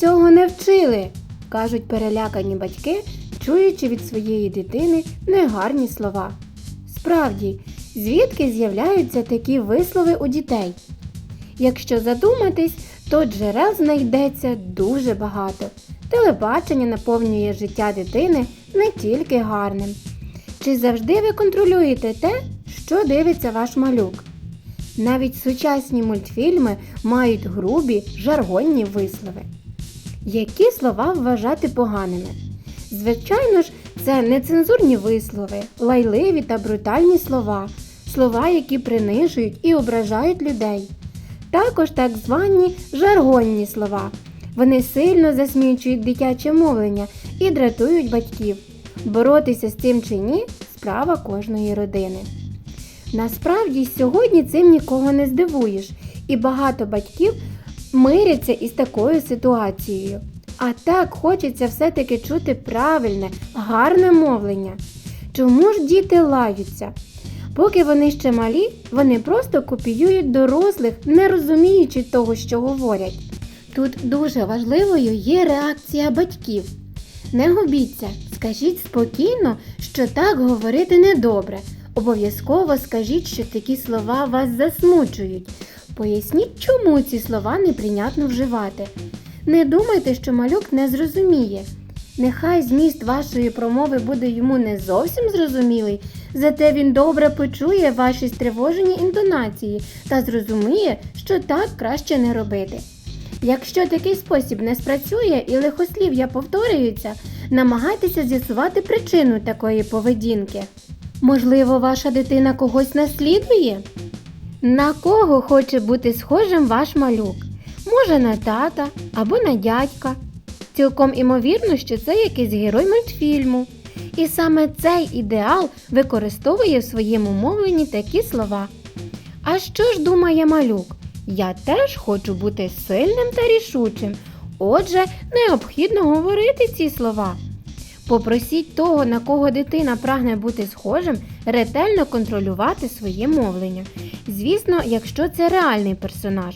цього не вчили, кажуть перелякані батьки, чуючи від своєї дитини негарні слова. Справді, звідки з'являються такі вислови у дітей? Якщо задуматись, то джерел знайдеться дуже багато. Телебачення наповнює життя дитини не тільки гарним. Чи завжди ви контролюєте те, що дивиться ваш малюк? Навіть сучасні мультфільми мають грубі жаргонні вислови. Які слова вважати поганими? Звичайно ж, це нецензурні вислови, лайливі та брутальні слова, слова, які принижують і ображають людей. Також так звані жаргонні слова. Вони сильно засмічують дитяче мовлення і дратують батьків. Боротися з цим чи ні справа кожної родини. Насправді сьогодні цим нікого не здивуєш, і багато батьків миряться із такою ситуацією. А так хочеться все-таки чути правильне, гарне мовлення. Чому ж діти лаються? Поки вони ще малі, вони просто копіюють дорослих, не розуміючи того, що говорять. Тут дуже важливою є реакція батьків. Не губіться, скажіть спокійно, що так говорити недобре. Обов'язково скажіть, що такі слова вас засмучують. Поясніть, чому ці слова неприйнятно вживати. Не думайте, що малюк не зрозуміє. Нехай зміст вашої промови буде йому не зовсім зрозумілий, зате він добре почує ваші стривожені інтонації та зрозуміє, що так краще не робити. Якщо такий спосіб не спрацює і лихослів'я повторюються, намагайтеся з'ясувати причину такої поведінки. Можливо, ваша дитина когось наслідує? На кого хоче бути схожим ваш малюк? Може на тата або на дядька. Цілком імовірно, що це якийсь герой мультфільму. І саме цей ідеал використовує в своєму мовленні такі слова. А що ж думає малюк? Я теж хочу бути сильним та рішучим. Отже, необхідно говорити ці слова. Попросіть того, на кого дитина прагне бути схожим, ретельно контролювати своє мовлення. Звісно, якщо це реальний персонаж.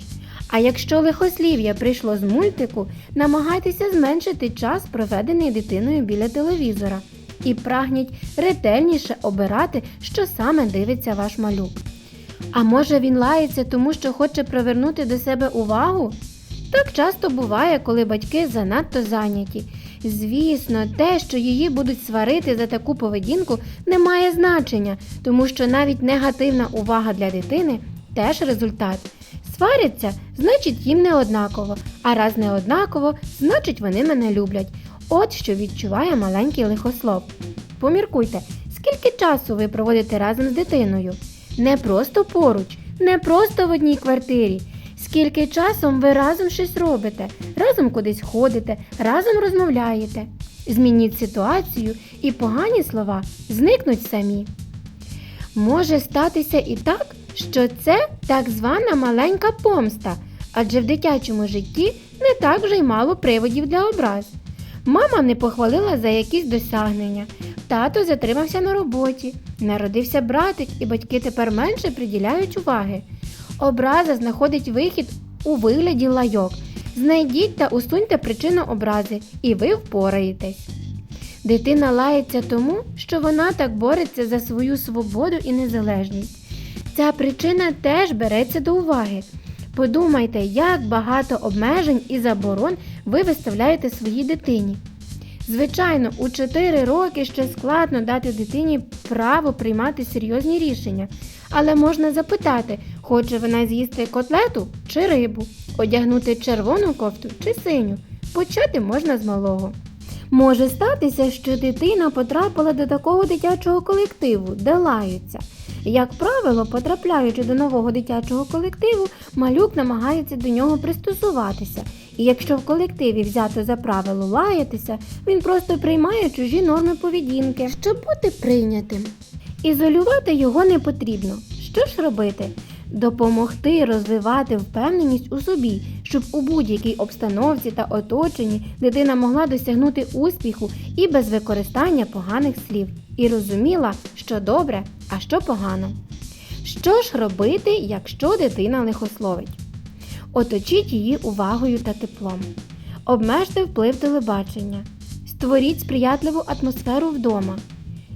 А якщо лихослів'я прийшло з мультику, намагайтеся зменшити час, проведений дитиною біля телевізора, і прагніть ретельніше обирати, що саме дивиться ваш малюк. А може він лається, тому що хоче привернути до себе увагу? Так часто буває, коли батьки занадто зайняті. Звісно, те, що її будуть сварити за таку поведінку, не має значення, тому що навіть негативна увага для дитини теж результат. Сваряться, значить їм не однаково, а раз не однаково, значить вони мене люблять. От що відчуває маленький лихослов. Поміркуйте, скільки часу ви проводите разом з дитиною? Не просто поруч, не просто в одній квартирі. Скільки часом ви разом щось робите, разом кудись ходите, разом розмовляєте. Змініть ситуацію і погані слова зникнуть самі. Може статися і так, що це так звана маленька помста, адже в дитячому житті не так вже й мало приводів для образ. Мама не похвалила за якісь досягнення, тато затримався на роботі, народився братик, і батьки тепер менше приділяють уваги. Образа знаходить вихід у вигляді лайок. Знайдіть та усуньте причину образи, і ви впораєтесь. Дитина лається тому, що вона так бореться за свою свободу і незалежність. Ця причина теж береться до уваги. Подумайте, як багато обмежень і заборон ви виставляєте своїй дитині. Звичайно, у 4 роки ще складно дати дитині право приймати серйозні рішення, але можна запитати, хоче вона з'їсти котлету чи рибу, одягнути червону кофту чи синю. Почати можна з малого. Може статися, що дитина потрапила до такого дитячого колективу, де лаються. Як правило, потрапляючи до нового дитячого колективу, малюк намагається до нього пристосуватися. І якщо в колективі взято за правило лаятися, він просто приймає чужі норми поведінки, щоб бути прийнятим. Ізолювати його не потрібно. Що ж робити? Допомогти розвивати впевненість у собі, щоб у будь-якій обстановці та оточенні дитина могла досягнути успіху і без використання поганих слів, і розуміла, що добре, а що погано. Що ж робити, якщо дитина лихословить? Оточіть її увагою та теплом. Обмежте вплив телебачення. Створіть сприятливу атмосферу вдома.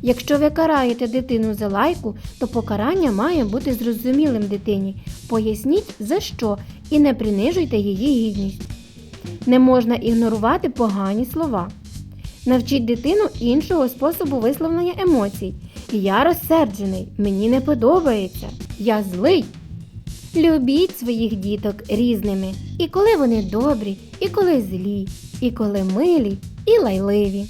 Якщо ви караєте дитину за лайку, то покарання має бути зрозумілим дитині. Поясніть за що і не принижуйте її гідність. Не можна ігнорувати погані слова. Навчіть дитину іншого способу висловлення емоцій. Я розсерджений, мені не подобається, я злий. Любіть своїх діток різними, і коли вони добрі, і коли злі, і коли милі, і лайливі.